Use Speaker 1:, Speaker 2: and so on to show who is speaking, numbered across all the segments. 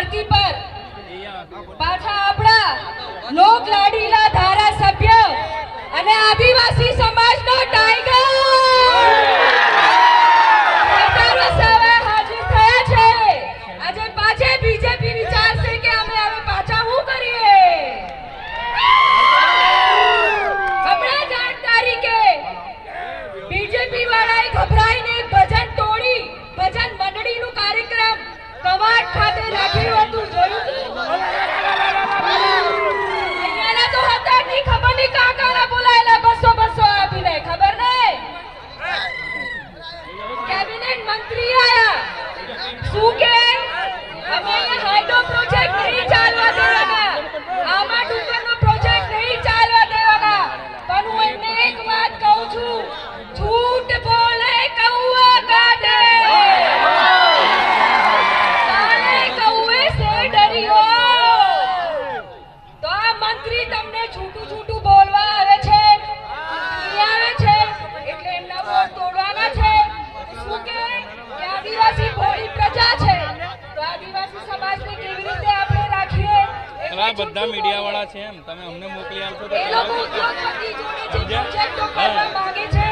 Speaker 1: ધરતી પર. પાછા આપણા લોક લાડીલા ધારાસભ્ય અને આદિવાસી સમાજનો ટાઈગર શું કે? અમે હાઇડ્રો પ્રોજેક્ટ નહીં ચાલવા દેવાના. હું એક વાત કહું છું. આ
Speaker 2: બધા મીડિયા વાળા છે એમ. તમે અમને મોકલી આપશો તો
Speaker 1: એ લોકો ઉદ્યોગપતિ જોડે જે પ્રોજેક્ટો કરવા માંગે છે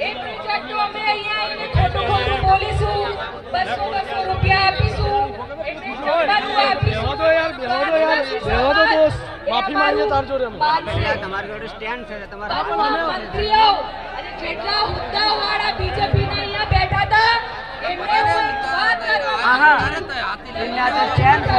Speaker 1: એ પ્રોજેક્ટો અમે અહીંયા આવીને ખોટું ખોટું બોલીશું બસો બસો રૂપિયા આપીશું એટલે જમવાનું આપીશું.
Speaker 3: બેહવા યાર, બેહવા દો યાર, બેહવા દો દોસ્ત. માફી માંગીએ તાર જોડે અમે.
Speaker 4: તમારી જોડે સ્ટેન્ડ છે તમારા
Speaker 1: મંત્રીઓ અને જેટલા હોદ્દાવાળા બીજેપીના અહીંયા બેઠા હતા એમને વાત કરવા માંગુ છું.
Speaker 4: એમના તો સ્ટેન્ડ છે.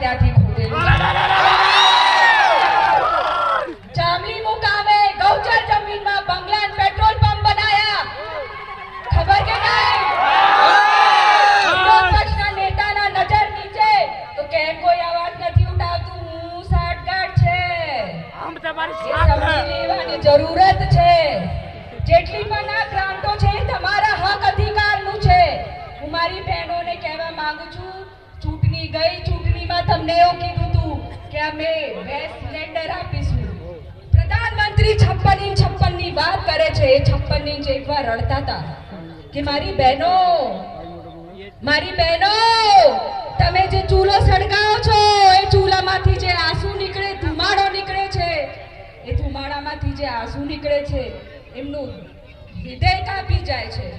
Speaker 1: ત્યાંથી ખોદેલો જામલી મુકામે ગૌચર જમીનમાં બંગલા પેટ્રોલ પંપ બનાયા. ખબર કે નહીં? વિરોધ નેતાના નજર નીચે. તો કેમ કોઈ અવાજ નથી ઉઠાવતું હું છે.
Speaker 3: આમ તમારી
Speaker 1: એ
Speaker 3: સાથ છે.
Speaker 1: સમજી લેવાની જરૂરત છે. જેટલી પણ આ ગ્રાન્ટો છે તમારા હક અધિકારનું છે. હું મારી બહેનોને કહેવા માંગુ છું ચૂંટણી ગઈ, ચૂંટણીમાં તમને એવું કીધું હતું કે અમે ગેસ સિલિન્ડર આપીશું. પ્રધાનમંત્રી છપ્પન ઇંચ છપ્પનની વાત કરે છે, એ છપ્પન ઇંચ એકવાર રડતા હતા કે મારી બહેનો મારી બહેનો, તમે જે ચૂલો સળગાવો છો, એ ચૂલામાંથી જે આંસુ નીકળે, ધુમાડો નીકળે છે, એ ધુમાડામાંથી જે આંસુ નીકળે છે, એમનું હૃદય કાપી જાય છે.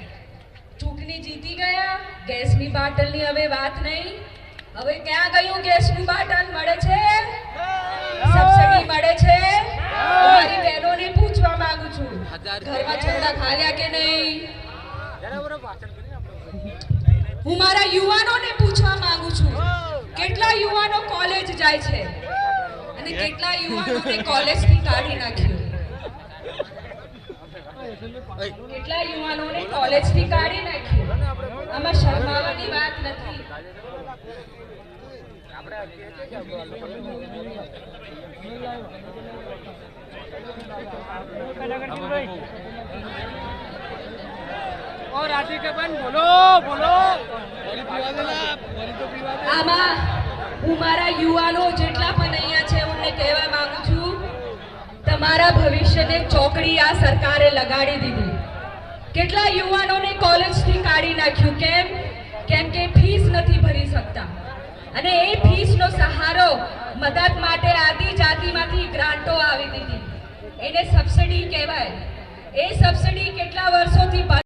Speaker 1: ચૂંટણી જીતી ગયા, ગેસની બાટલની હવે વાત નહીં. હવે ક્યાં ગયું ગેસનું બાટલ મળે છે? સબસિડી મળે છે? મારી બહેનોને પૂછવા માંગુ છું. ઘરમાં છોકરા ખાલ્યા કે નહીં? હું મારા યુવાનોને પૂછવા માંગુ છું. કેટલા યુવાનો કોલેજ જાય છે? અને કેટલા યુવાનોને કોલેજથી કાઢી નાખ્યું? કેટલા યુવાનોને કોલેજથી કાઢી નાખ્યું આમાં શરમાવાની વાત નથી
Speaker 3: ઓ રાધિકા બેન બોલો બોલો
Speaker 1: આમાં હું મારા યુવાનો જેટલા પણ અહીંયા છે એમને કહેવા માંગુ છું, તમારા ભવિષ્યને ચોકડી આ સરકારે લગાડી દીધી. કેટલા યુવાનોને કોલેજથી કાઢી નાખ્યું, કેમ? કેમ કે ફીસ નથી ભરી શકતા. અને એ ફીસનો સહારો મદદ માટે આદિ જાતિમાંથી ગ્રાન્ટો આવી દીધી. એને સબસિડી કહેવાય. એ સબસિડી કેટલા વર્ષોથી